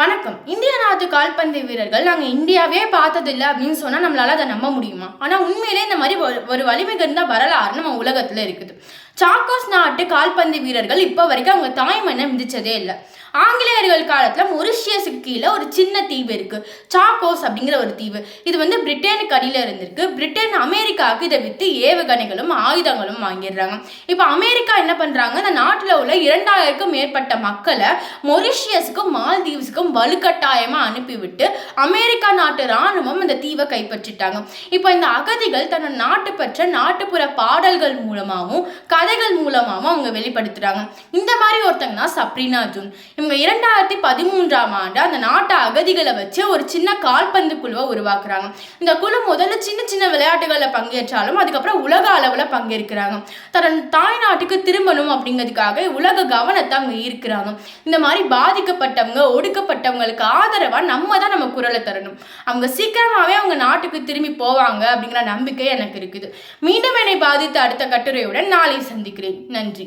வணக்கம். இந்திய நாட்டு கால்பந்து வீரர்கள் நாங்கள் இந்தியாவே பார்த்ததில்லை அப்படின்னு சொன்னால் நம்மளால அதை நம்ப முடியுமா? ஆனால் உண்மையிலே இந்த மாதிரி ஒரு ஒரு வலிமை மிகுந்த வரலாறு நம்ம உலகத்தில் இருக்குது. சாக்கோஸ் நாட்டு கால்பந்து வீரர்கள் இப்போ வரைக்கும் அவங்க தாய்மண்ணை மிதிச்சதே இல்லை. ஆங்கிலேயர்கள் காலத்தில் மொரிஷியஸுக்கு கீழே ஒரு சின்ன தீவு இருக்குது சாக்கோஸ் அப்படிங்கிற ஒரு தீவு. இது வந்து பிரிட்டனுக்கு அடியில் இருந்திருக்கு. பிரிட்டன் அமெரிக்காவுக்கு இதை விற்று ஏவுகணைகளும் ஆயுதங்களும் வாங்கிடுறாங்க. இப்போ அமெரிக்கா என்ன பண்ணுறாங்க இந்த நாட்டில் உள்ள இரண்டாயிரக்கும் மேற்பட்ட மக்களை மொரிஷியஸுக்கும் மால்தீவ்ஸுக்கும் வலுக்கட்டாயமாக அனுப்பிவிட்டு அமெரிக்கா நாட்டு இராணுவம் இந்த தீவை கைப்பற்றிட்டாங்க. இப்போ இந்த அகதிகள் தன்னோட நாட்டு பற்ற நாட்டுப்புற பாடல்கள் மூலமாகவும் கதைகள் மூலமாகவும் அவங்க வெளிப்படுத்துகிறாங்க இந்த மாதிரி ஒருத்தங்க தான் சப்ரீனா ஜூன். இவங்க இரண்டாயிரத்தி பதிமூன்றாம் ஆண்டு அந்த நாட்டு அகதிகளை வச்சு ஒரு சின்ன கால்பந்து குழுவை உருவாக்குறாங்க. இந்த குழு முதல்ல சின்ன சின்ன விளையாட்டுகளில் பங்கேற்றாலும் அதுக்கப்புறம் உலக அளவில் பங்கேற்கிறாங்க. தன் தாய் நாட்டுக்கு திரும்பணும் அப்படிங்கிறதுக்காக உலக கவனத்தை அவங்க ஈர்க்கிறாங்க. இந்த மாதிரி பாதிக்கப்பட்டவங்க ஒடுக்கப்பட்டவங்களுக்கு ஆதரவாக நம்ம தான் நம்ம குரலை தரணும். அவங்க சீக்கிரமாகவே அவங்க நாட்டுக்கு திரும்பி போவாங்க அப்படிங்கிற நம்பிக்கை எனக்கு இருக்குது. மீண்டும் என்னை பாதித்த அடுத்த கட்டுரையுடன் நாளை சந்திக்கிறேன். நன்றி.